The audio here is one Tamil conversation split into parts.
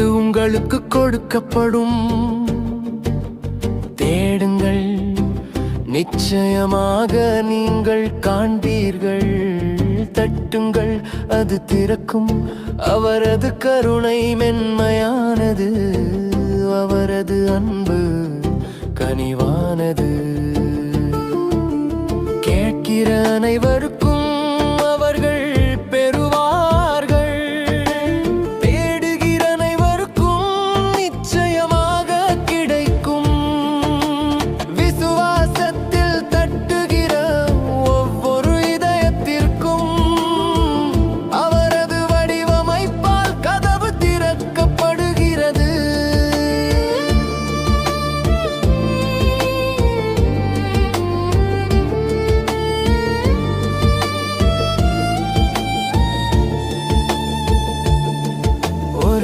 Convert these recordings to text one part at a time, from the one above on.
உங்களுக்கு கொடுக்கப்படும். தேடுங்கள் நிச்சயமாக நீங்கள் காண்பீர்கள். தட்டுங்கள் அது திறக்கும். அவரது கருணை மென்மையானது அவரது அன்பு கனிவானது. கேட்கிற அனைவருக்கும்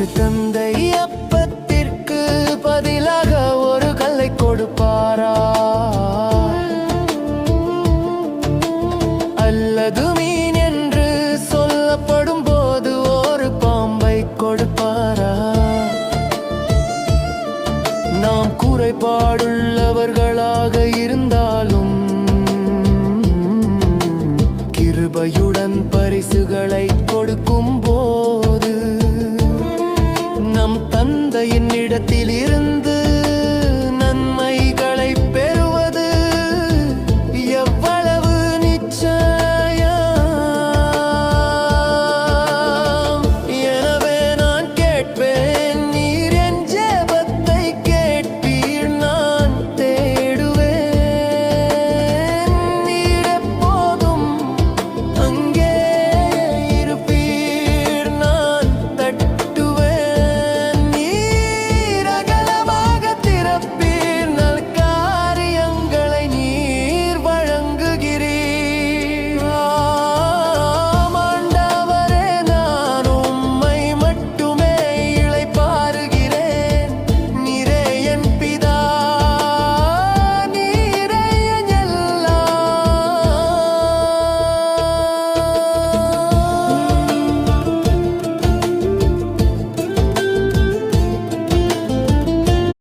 ஒரு தந்தை அப்பத்திற்கு பதிலாக ஒரு கல்லை கொடுப்பாரா? அல்லது மீன் என்று சொல்லப்படும் போது ஒரு பாம்பை கொடுப்பாரா? நாம் குறைபாடுள்ளவர்களாக இருந்தாலும் கிருபையுடன் பரிசுகளை தந்தையின் இடத்தில் இருந்து